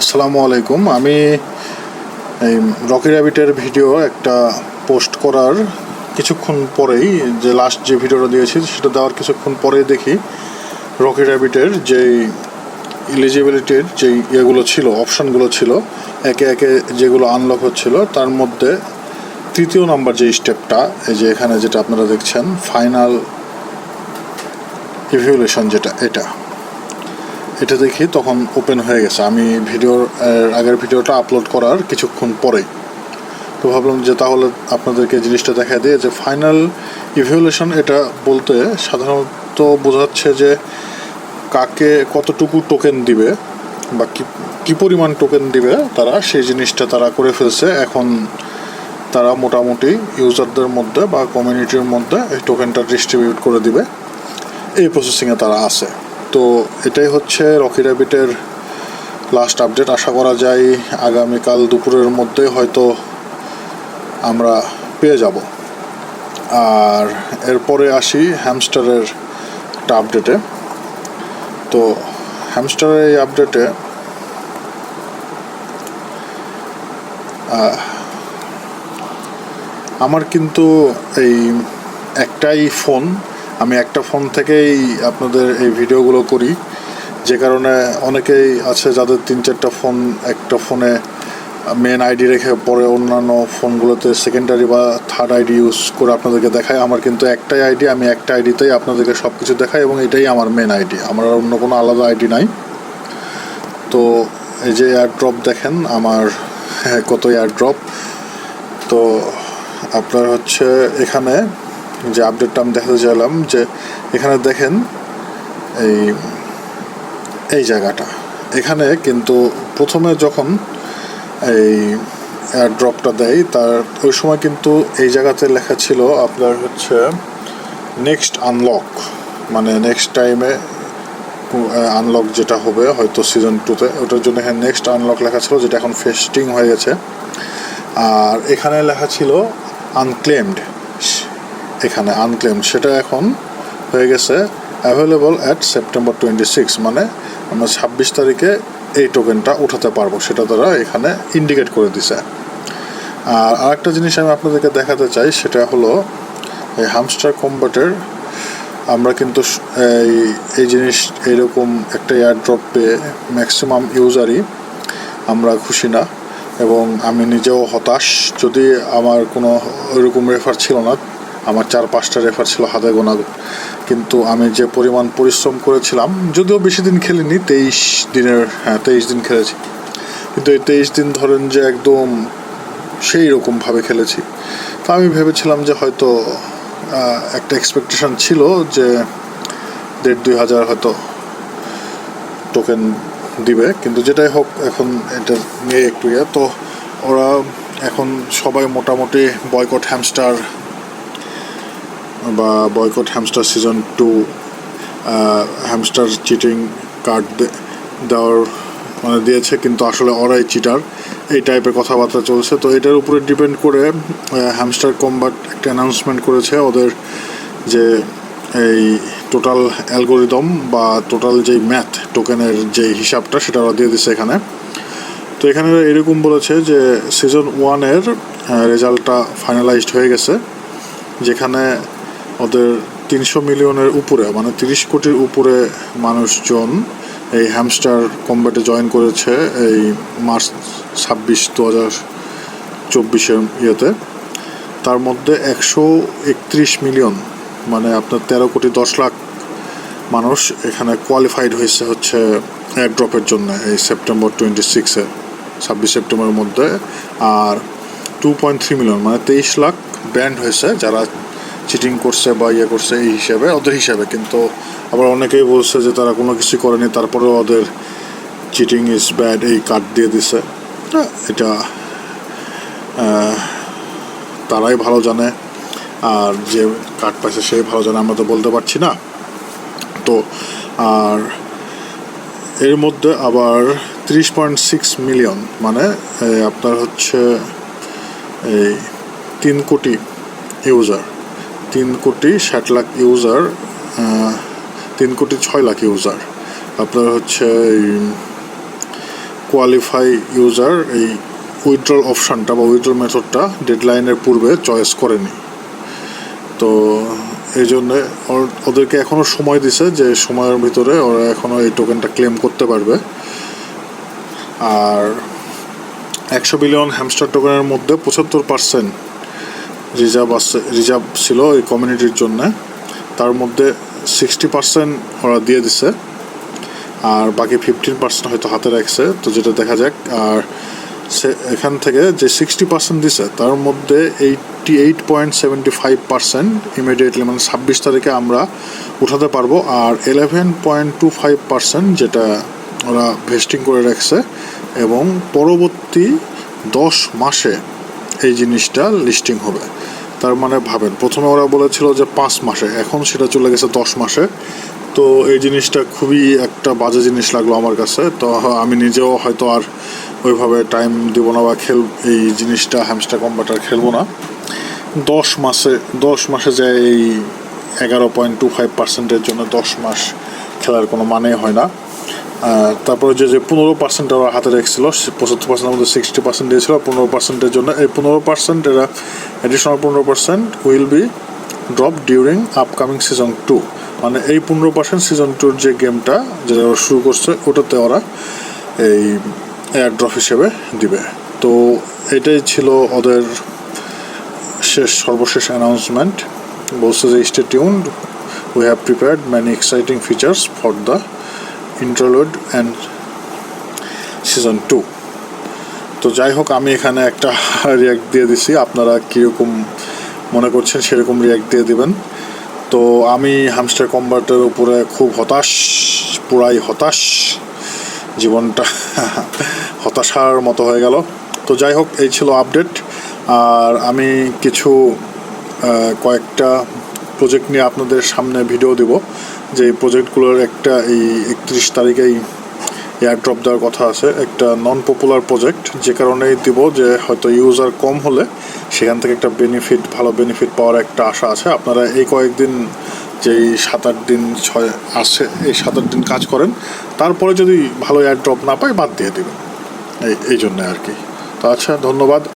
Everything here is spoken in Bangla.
আসসালামু আলাইকুম। আমি এই রকি র্যাবিটের ভিডিও একটা পোস্ট করার কিছুক্ষণ পরেই যে লাস্ট যে ভিডিওটা দিয়েছি, সেটা দেওয়ার কিছুক্ষণ পরেই দেখি রকি র্যাবিটের যেই ইলিজিবিলিটির যেই ইয়েগুলো ছিল অপশানগুলো ছিল, একে একে যেগুলো আনলক হচ্ছিল, তার মধ্যে তৃতীয় নাম্বার যে স্টেপটা এই যে এখানে যেটা আপনারা দেখছেন ফাইনাল ইভ্যালুয়েশন যেটা, এটা। এটা দেখি তখন ওপেন হয়ে গেছে। আমি ভিডিওর আগের ভিডিওটা আপলোড করার কিছুক্ষণ পরেই। তো ভাবলাম যে তাহলে আপনাদেরকে জিনিসটা দেখা দিয়ে যে ফাইনাল ইভ্যালুয়েশন এটা বলতে সাধারণত বোঝাচ্ছে যে কাকে কতটুকু টোকেন দিবে বা কি, কী পরিমাণ টোকেন দিবে তারা, সেই জিনিসটা তারা করে ফেলছে। এখন তারা মোটামুটি ইউজারদের মধ্যে বা কমিউনিটির মধ্যে এই টোকেনটা ডিস্ট্রিবিউট করে দিবে। এই প্রসেসিংয়ে তারা আছে। তো এটাই হচ্ছে রকি র্যাবিটের লাস্ট আপডেট আশা করা যায় আগামীকাল দুপুরের মধ্যে হয়তো আমরা পেয়ে যাব। আর এরপরে আসি হ্যামস্টারের একটা আপডেটে তো হ্যামস্টারের এই আপডেটে আমার কিন্তু এই একটাই ফোন আমি একটা ফোন থেকেই আপনাদের এই ভিডিওগুলো করি। যে কারণে অনেকেই আছে যাদের তিন চারটা ফোন, একটা ফোনে মেন আইডি রেখে পরে অন্যান্য ফোনগুলোতে সেকেন্ডারি বা থার্ড আইডি ইউজ করে আপনাদেরকে দেখায়। আমার কিন্তু একটাই আইডি আমি একটা আইডিতেই আপনাদেরকে সব কিছু দেখাই এবং এটাই আমার মেন আইডি আমার আর অন্য কোনো আলাদা আইডি নাই। তো এই যে এয়ারড্রপ দেখেন, আমার কত এয়ারড্রপ তো আপনার হচ্ছে এখানে যে আপডেটটা আমি দেখাতে চাইলাম যে এখানে দেখেন এই এই জায়গাটা। এখানে কিন্তু প্রথমে যখন এই ড্রপটা দেয়, তার ওই সময় কিন্তু এই জায়গাতে লেখা ছিল আপনার হচ্ছে নেক্সট আনলক মানে নেক্সট টাইমে আনলক যেটা হবে হয়তো সিজন টুতে ওটার জন্য এখানে নেক্সট আনলক লেখা ছিল, যেটা এখন ফেস্টিং হয়ে গেছে। আর এখানে লেখা ছিল আনক্লেমড এখানে আনক্লেম সেটা এখন হয়ে গেছে available at September twenty six মানে আমরা ছাব্বিশ তারিখে এই টোকেনটা উঠাতে পারব, সেটা তারা এখানে ইন্ডিকেট করে দিছে। আর আরেকটা জিনিস আমি আপনাদেরকে দেখাতে চাই, সেটা হলো এই হামস্টার কম্বাটের আমরা কিন্তু এই এই জিনিস এইরকম একটা এয়ারড্রপ পেয়ে ম্যাক্সিমাম ইউজারই আমরা খুশি না, এবং আমি নিজেও হতাশ। যদি আমার কোনো ওইরকম রেফার ছিল না আমার চার পাঁচটা রেফার ছিল হাতে গোনা। কিন্তু আমি যে পরিমাণ পরিশ্রম করেছিলাম, যদিও বেশি দিন খেলিনি, তেইশ দিনের হ্যাঁ তেইশ দিন খেলেছি। কিন্তু এই তেইশ দিন ধরেন যে একদম সেই রকমভাবে খেলেছি। তো আমি ভেবেছিলাম যে হয়তো একটা এক্সপেকটেশন ছিল যে দেড় দুই হাজার হয়তো টোকেন দিবে। কিন্তু যেটাই হোক, এখন এটা নিয়ে একটু ইয়ে। তো ওরা এখন সবাই মোটামুটি বয়কট হ্যামস্টার বা boycott hamster season two hamster cheating card দেওয়ার মানে দিয়েছে, কিন্তু আসলে ওরাই চিটার এই টাইপের কথাবার্তা চলছে। তো এটার উপরে ডিপেন্ড করে হ্যামস্টার কম্বাট একটা অ্যানাউন্সমেন্ট করেছে ওদের যে এই টোটাল অ্যালগোরিদম বা টোটাল যেই ম্যাথ টোকেনের যে হিসাবটা, সেটা ওরা দিয়ে দিচ্ছে এখানে। তো এখানে এরকম বলেছে যে সিজন ওয়ানের রেজাল্টটা ফাইনালাইজড হয়ে গেছে, যেখানে ওদের তিনশো মিলিয়নের উপরে মানে তিরিশ কোটির উপরে মানুষজন এই হ্যামস্টার কম্ব্যাটে জয়েন করেছে এই মার্চ ছাব্বিশ দু হাজার চব্বিশের ইয়েতে। তার মধ্যে একশো একত্রিশ মিলিয়ন মানে আপনার তেরো কোটি দশ লাখ মানুষ এখানে কোয়ালিফাইড হয়েছে হচ্ছে ড্রপের জন্য এই সেপ্টেম্বর টোয়েন্টি সিক্সে ছাব্বিশ সেপ্টেম্বরের মধ্যে। আর টু পয়েন্ট থ্রি মিলিয়ন মানে তেইশ লাখ ব্যান্ড হয়েছে যারা চিটিং করছে বা ইয়ে করছে এই হিসাবে, ওদের হিসাবে। কিন্তু আবার অনেকেই বলছে যে তারা কোনো কিছু করেনি, তারপরেও ওদের চিটিং ইজ ব্যাড এই কার্ড দিয়ে দিছে। এটা তারাই ভালো জানে। আর যে কার্ড পাইছে সে ভালো জানে, আমরা তো বলতে পারছি না। তো, আর এর মধ্যে আবার ত্রিশ পয়েন্ট সিক্স মিলিয়ন মানে আপনার হচ্ছে, এই তিন কোটি ইউজার তিন কোটি ষাট লাখ ইউজার তিন কোটি ছয় লাখ ইউজার আপনার হচ্ছে এই কোয়ালিফাই ইউজার এই উইথড্রল অপশানটা বা উইথড্রল মেথডটা ডেডলাইনের পূর্বে চয়েস করেনি। তো এই জন্য ওদেরকে এখনও সময় দিছে যে সময়ের ভিতরে ওরা এখনও এই টোকেনটা ক্লেম করতে পারবে। আর একশো বিলিয়ন হ্যামস্টার টোকেনের মধ্যে পঁচাত্তর পার্সেন্ট রিজার্ভ আছে, রিজার্ভ ছিল এই কমিউনিটির জন্য। তার মধ্যে সিক্সটি পার্সেন্ট ওরা দিয়ে দিছে, আর বাকি ফিফটিন পার্সেন্ট হয়তো হাতে রাখছে। তো যেটা দেখা যাক, আর সে, এখান থেকে যে সিক্সটি পার্সেন্ট দিছে, তার মধ্যে eighty eight point seventy five percent immediately মানে ছাব্বিশ তারিখে আমরা উঠাতে পারব, আর eleven point two five percent যেটা ওরা ভেস্টিং করে রাখছে, এবং পরবর্তী দশ মাসে এই জিনিসটা লিস্টিং হবে। তার মানে ভাবেন, প্রথমে ওরা বলেছিল যে পাঁচ মাসে, এখন সেটা চলে গেছে দশ মাসে। তো এই জিনিসটা খুবই একটা বাজে জিনিস লাগল আমার কাছে। তো আমি নিজেও হয়তো আর ওইভাবে টাইম দিব না বা খেল, এই জিনিসটা হ্যামস্টার কম্বাটার খেলব না। দশ মাসে দশ মাসে যে এই এগারো পয়েন্ট টু ফাইভ পার্সেন্টের জন্য দশ মাস খেলার কোনো মানে হয় না। তারপরে যে যে পনেরো পার্সেন্ট ওরা হাতে রেখেছিল পঁচাত্তর পার্সেন্টের মধ্যে সিক্সটি পার্সেন্ট দিয়েছিল, পনেরো পার্সেন্টের জন্য এই পনেরো পার্সেন্ট এরা অ্যাডিশনাল পনেরো percent will be drop during upcoming season two মানে এই পনেরো পার্সেন্ট সিজন টুর যে গেমটা যেটা ওরা শুরু করছে, ওটাতে ওরা এই এয়ার ড্রপ হিসেবে দিবে। তো এটাই ছিল ওদের শেষ, সর্বশেষ অ্যানাউন্সমেন্ট বলছে যে stay tuned we have prepared many exciting features for the interlude and season two তো যাই হোক আমি এখানে একটা রিয়াক্ট দিয়ে দিছি। আপনারা কীরকম মনে করছেন সেরকম রিয়াক্ট দিয়ে দিবেন। তো আমি হামস্টার কম্বার্টের উপরে খুব হতাশ, পুরাই হতাশ। জীবনটা হতাশার মতো হয়ে গেল। তো যাই হোক এই ছিল আপডেট আর আমি কিছু কয়েকটা প্রজেক্ট নিয়ে আপনাদের সামনে ভিডিও দেব। যে এই প্রজেক্টগুলোর একটা এই একত্রিশ তারিখেই এয়ার ড্রপ দেওয়ার কথা আছে। একটা নন পপুলার প্রজেক্ট যে কারণেই দিব যে হয়তো ইউজার কম হলে সেখান থেকে একটা বেনিফিট ভালো বেনিফিট পাওয়ার একটা আশা আছে। আপনারা এই কয়েকদিন যেই সাত আট দিন ছয় আছে, এই সাত আট দিন কাজ করেন, তারপরে যদি ভালো এয়ার ড্রপ না পায়, বাদ দিয়ে দেবেন। এই এই জন্য আর কি। তো আচ্ছা ধন্যবাদ।